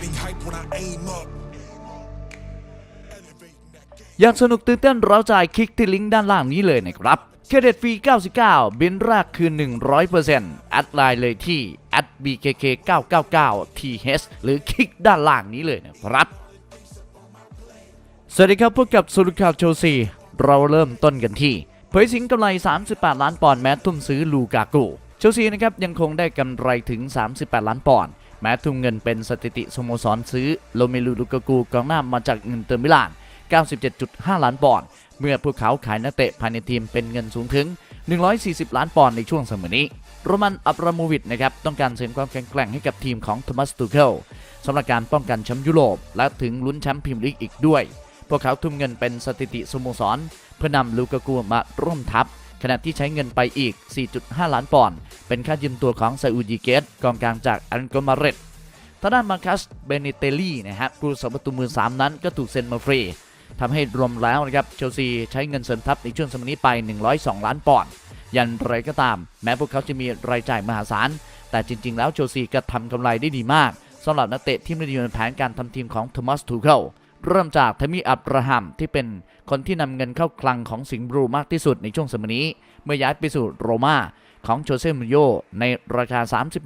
getting hype when I aim up. อยากสนุกตื่นเต้นเร้าใจคลิกที่ลิงก์ด้านล่างนี้เลยนะครับเครดิตฟรี 99 บินแรกคือ 100%แอดไลน์เลยที่ @bkk999th หรือคลิกด้านล่างนี้เลยนะครับ สวัสดีครับพบกับสุริคาวโชซีเราเริ่มต้นกันที่เผยสิงกำไร 38 ล้านปอนด์แม้ทุ่มซื้อลูกากูเชลซีนะครับยังคงได้กำไรถึง 38 ล้านปอนด์ แม้ทุ่มเงินเป็นสถิติสโมสรซื้อโลเมลูลูกากูกองหน้ามาจากอินเตอร์มิลาน 97.5 ล้านปอนด์เมื่อพวกเขาขายนักเตะภายในทีมเป็นเงินสูงถึง 140 ล้านปอนด์ในช่วงเสมอนี้ โรมันอับราโมวิชนะครับต้องการเสริมความแข็งแกร่งให้กับทีมของโทมัสตูเคิลสำหรับการป้องกันแชมป์ยุโรป และถึงลุ้นแชมป์พรีเมียร์ลีกอีกด้วย พวกเขาทุ่มเงินเป็นสถิติสโมสรเพื่อนำลูกากูมาร่วมทัพ ขณะที่ใช้เงินไปอีก 4.5 ล้านปอนด์ เป็นค่ายืมตัวของซาอูดีเกตกองกลางจากอันโกมาเรตทางด้านมาคัส เบเนเตลี่นะฮะผู้สาประตูมือ 3 นั้นก็ถูกเซ็นมาฟรี ทำให้รวมแล้วนะครับ เชลซีใช้เงินเสริมทัพในช่วงสมัยนี้ไป 102 ล้านปอนด์ ยันไรก็ตาม แม้พวกเขาจะมีรายจ่ายมหาศาล แต่จริง ๆ แล้วเชลซีก็ทำกำไรได้ดีมากสำหรับนักเตะที่ไม่ได้อยู่ในแผนการทำทีมของโทมัส ทูเคิล เริ่มจากเทมิอับราฮัมที่เป็นคนที่นำเงินเข้าคลังของสิงห์บลูมากที่สุดในช่วงสมัยนี้ เมื่อย้ายไปสู่โรม่าของโจเซ่มูริโญ่ในราคา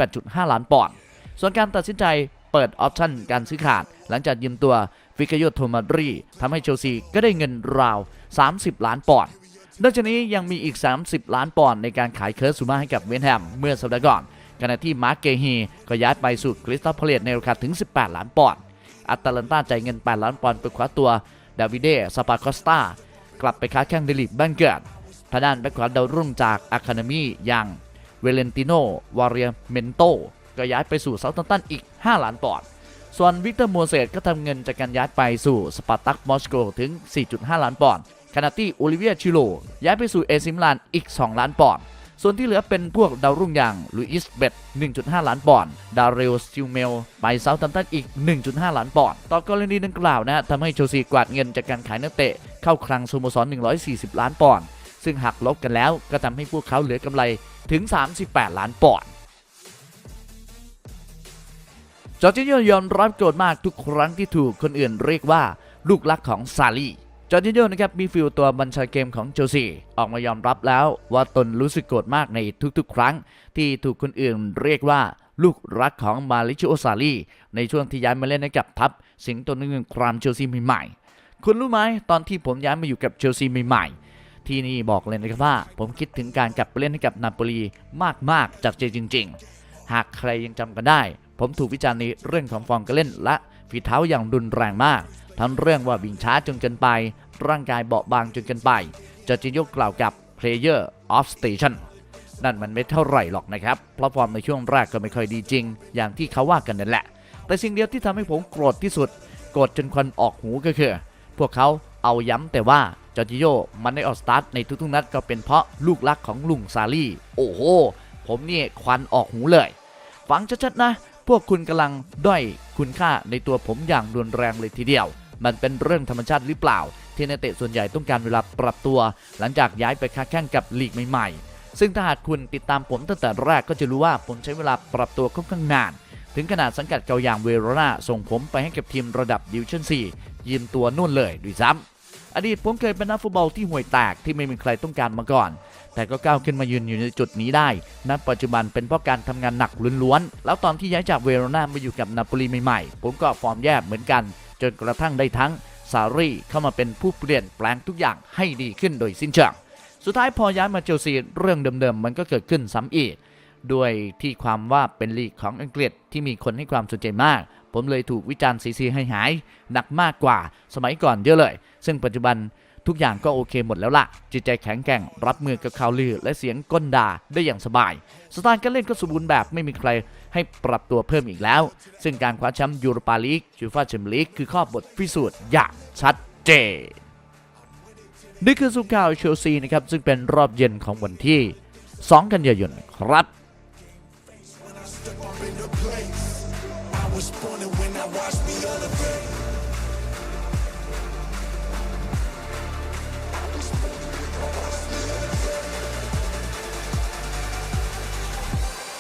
38.5 ล้านปอนด์ส่วนการตัดสินใจเปิดออปชั่นการซื้อขาด หลังจากยืมตัวฟิกโยโทมารีทำให้เชลซีก็ได้เงินราว 30 ล้านปอนด์นอกจากนี้ยังมีอีก 30 ล้านปอนด์ในการขายเคิร์สซูมาให้กับเวนแฮมเมื่อสัปดาห์ก่อนขณะที่มาร์กเกฮีก็ย้ายไปสู่คริสตัลพาเลตในราคาถึง 18 ล้านปอนด์ อัตแลนตาจ่ายเงิน 8 ล้านปอนด์ไปคว้าตัวดาวิเดสปาคอสตากลับไปค้าแข่งเดลิกบ้านเกิดทางด้านแบ็คขวาดาวรุ่งจากอะคาเดมีอย่างเวเลนติโนวาเรียเมนโตก็ย้ายไปสู่เซาท์แฮมป์ตันอีก 5 ล้านปอนด์ส่วนวิกเตอร์มัวเซตก็ทำเงินจากการย้ายไปสู่สปาร์ตักมอสโกถึง 4.5 ล้านปอนด์ขณะที่โอลิเวียชิโลย้ายไปสู่เอซิมลานอีก 2 ล้านปอนด์ ส่วนที่เหลือเป็นพวกดาวรุ่งอย่างลุยส์เบต1.5 ล้านปอนด์ ดาริโอสติลเมล ไปเซาท์แฮมตันอีก 1.5 ล้านปอนด์ ต่อกรณีดังกล่าวนะทำให้เชลซีกวาดเงินจากการขายนักเตะ เข้าคลังสโมสร 140 ล้านปอนด์ ซึ่งหักลบกันแล้วก็ทำให้พวกเขาเหลือกำไรถึง 38 ล้านปอนด์จอร์จิโยยอมรับโกรธมากทุกครั้งที่ถูกคนอื่นเรียกว่าลูกรักของซาลี จอร์จิโยนะครับมีฟิลตัวบัญชาเกมของเชลซีออกมายอมรับแล้วว่าตนรู้สึกโกรธมากในทุกๆ ครั้ง ที่ถูกคนอื่นเรียกว่าลูกรักของมาลิชิโอซาลีในช่วงที่ย้ายมาเล่นให้กับทัพ สิงห์ตัวหนึ่งครามเชลซีใหม่ๆ คุณรู้ไหมตอนที่ผมย้ายมาอยู่กับเชลซีใหม่ๆ ที่นี่บอกเลยนะครับว่า ผมคิดถึงการกลับไปเล่นให้กับนาโปลีมากๆ จากใจจริง ๆ หากใครยังจำกันได้ ผมถูกวิจารณ์ในเรื่องของฟอร์มการเล่นและฝีเท้าอย่างรุนแรงมาก ทั้งเรื่องว่าวิ่งช้าจนเกินไป ร่างกายเบาบางจนเกินไป จะจิโยกกล่าวกับ Player of Station นั่นมันไม่เท่าไหร่หรอกนะครับ เพราะฟอร์มในช่วงแรกก็ไม่ค่อยดีจริง อย่างที่เขาว่ากันนั่นแหละ แต่สิ่งเดียวที่ทำให้ผมโกรธที่สุด โกรธจนควันออกหูก็คือ พวกเขาเอาย้ำแต่ว่าจอร์จิโยมันได้ออกสตาร์ทในทุกๆนัดก็เป็นเพราะลูกรักของลุงซาลี่ โอ้โห ผมนี่ควันออกหูเลย ฟังชัดๆนะ พวกคุณกำลังด้อยคุณค่าในตัวผมอย่างรุนแรงเลยทีเดียว มันเป็นเรื่องธรรมชาติหรือเปล่า ที่นักเตะส่วนใหญ่ต้องการเวลาปรับตัว หลังจากย้ายไปค้าแข่งกับลีกใหม่ๆ ซึ่งถ้าหากคุณติดตามผมตั้งแต่แรกก็จะรู้ว่าผมใช้เวลาปรับตัวค่อนข้างนาน ถึงขนาดสังกัดเก่าอย่างเวโรนาส่งผมไปให้กับทีมระดับดิวิชั่น4ยืมตัวนู่นเลยด้วยซ้ำอดีตผมเคยเป็นนักฟุตบอลที่ห่วยแตกที่ไม่มีใครต้องการมาก่อน แต่ก็ก้าวขึ้นมายืนอยู่ในจุดนี้ได้ ณ ปัจจุบันเป็นเพราะการทำงานหนักล้วนๆ แล้วตอนที่ย้ายจากเวโรนามาอยู่กับนาโปลีใหม่ๆ ผมก็ฟอร์มแย่เหมือนกัน จนกระทั่งได้ทั้งซารีเข้ามาเป็นผู้เปลี่ยนแปลงทุกอย่างให้ดีขึ้นโดยสิ้นเชิง สุดท้ายพอย้ายมาเชลซีเรื่องเดิมๆมันก็เกิดขึ้นซ้ำอีก ด้วยที่ความว่าเป็นลีกของอังกฤษที่มีคนให้ความสนใจมาก ผมเลยถูกวิจารณ์ซีซีให้หายหนักมากกว่าสมัยก่อนเยอะเลย ซึ่งปัจจุบันทุกอย่างก็โอเคหมดแล้วล่ะ จิตใจแข็งแกร่ง รับมือกับข่าวลือและเสียงก้นด่าได้อย่างสบาย สไตล์การเล่นก็สมบูรณ์แบบไม่มีใคร ให้ปรับตัวเพิ่มอีกแล้ว ซึ่งการคว้าแชมป์ยูโรปาลีกยูฟ่าแชมเปี้ยนลีกคือข้อบทพิสูจน์อย่างชัดเจนนี่คือสุข่าวเชลซีนะครับซึ่งเป็นรอบเย็นของวันที่ 2 กันยายนครับ